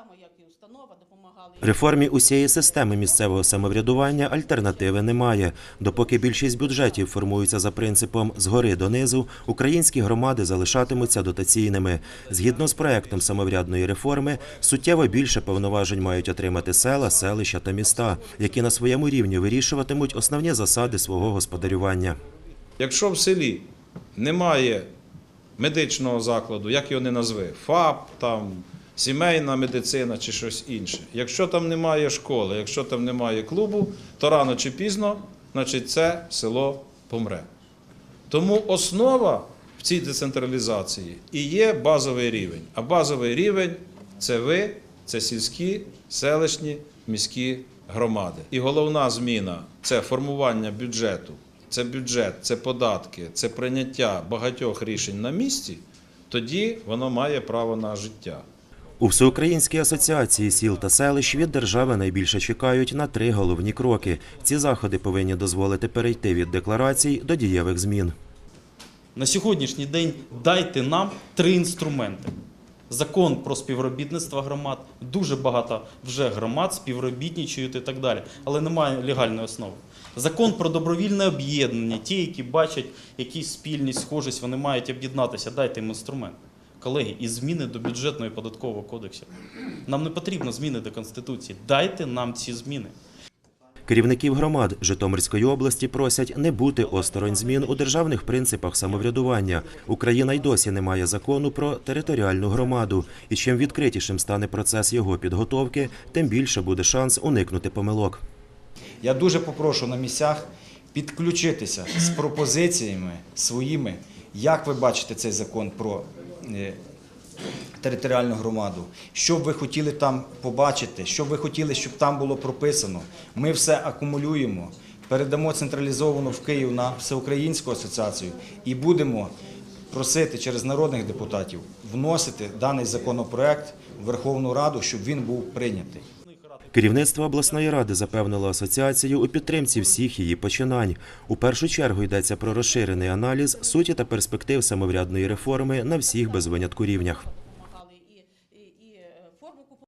само як і установа, допомагали. Реформі усієї системи місцевого самоврядування альтернативи немає. Допоки більшість бюджетів формуються за принципом згори донизу, українські громади залишатимуться дотаційними. Згідно з проектом самоврядної реформи, суттєво більше повноважень мають отримати села, селища та міста, які на своєму рівні вирішуватимуть основні засади свого господарювання. Якщо в селі немає медичного закладу, як його не назви, ФАП, там, сімейна медицина чи щось інше, якщо там немає школи, якщо там немає клубу, то рано чи пізно, значить, це село помре. Тому основа в цій децентралізації і є базовий рівень. А базовий рівень це ви, це сільські, селищні, міські громади. І головна зміна це формування бюджету, це бюджет, це податки, це прийняття багатьох рішень на місці, тоді воно має право на життя. У Всеукраїнській асоціації сіл та селищ від держави найбільше чекають на три головні кроки. Ці заходи повинні дозволити перейти від декларацій до дієвих змін. На сьогоднішній день дайте нам три інструменти. Закон про співробітництво громад, дуже багато вже громад співробітничають і так далі, але немає легальної основи. Закон про добровільне об'єднання, ті, які бачать якісь спільність, схожість, вони мають об'єднатися. Дайте їм інструмент. Колеги, і зміни до бюджетного і податкового кодексу. Нам не потрібно зміни до Конституції. Дайте нам ці зміни. Керівників громад Житомирської області просять не бути осторонь змін у державних принципах самоврядування. Україна й досі не має закону про територіальну громаду. І чим відкритішим стане процес його підготовки, тим більше буде шанс уникнути помилок. Я дуже попрошу на місцях підключитися з пропозиціями своїми, як ви бачите цей закон про територіальну громаду, що б ви хотіли там побачити, що б ви хотіли, щоб там було прописано. Ми все акумулюємо, передамо централізовано в Київ на всеукраїнську асоціацію і будемо просити через народних депутатів вносити даний законопроект в Верховну Раду, щоб він був прийнятий. Керівництво обласної ради запевнило асоціацію у підтримці всіх її починань. У першу чергу йдеться про розширений аналіз суті та перспектив самоврядної реформи на всіх без винятку рівнях.